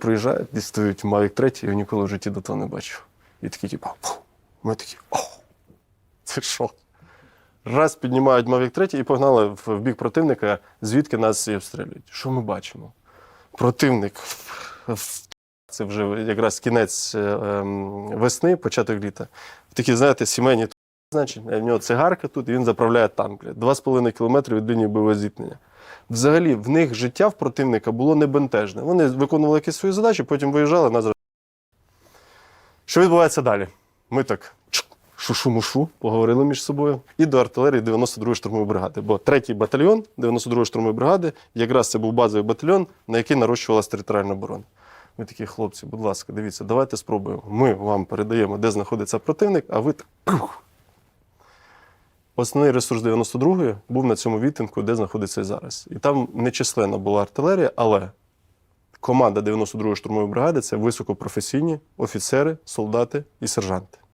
Приїжджають, дістають Mavic 3, я ніколи в житті до того не бачив. І такі, типу, ми такі, о, це що? Раз піднімають Mavic 3 і погнали в бік противника, звідки нас і обстрілюють. Що ми бачимо? Противник це вже якраз кінець е, ем, весни, початок літа. Такі, знаєте, сімейні значить, в нього цигарка тут, і він заправляє танк. Два з половиною кілометри від лінії бойового зіткнення. Взагалі, в них життя в противника було небентежне. Вони виконували якісь свої задачі, потім виїжджали на Що відбувається далі? Ми так шушу-мушу, поговорили між собою. І до артилерії 92-ї штурмової бригади. Бо третій батальйон 92-ї штурмової бригади, якраз це був базовий батальйон, на який нарощувалася територіальна оборона. Ми такі, хлопці, будь ласка, дивіться, давайте спробуємо. Ми вам передаємо, де знаходиться противник, а ви так. Основний ресурс 92-ї був на цьому відтинку, де знаходиться зараз. І там нечисленна була артилерія, але команда 92-ї штурмової бригади це високопрофесійні офіцери, солдати і сержанти.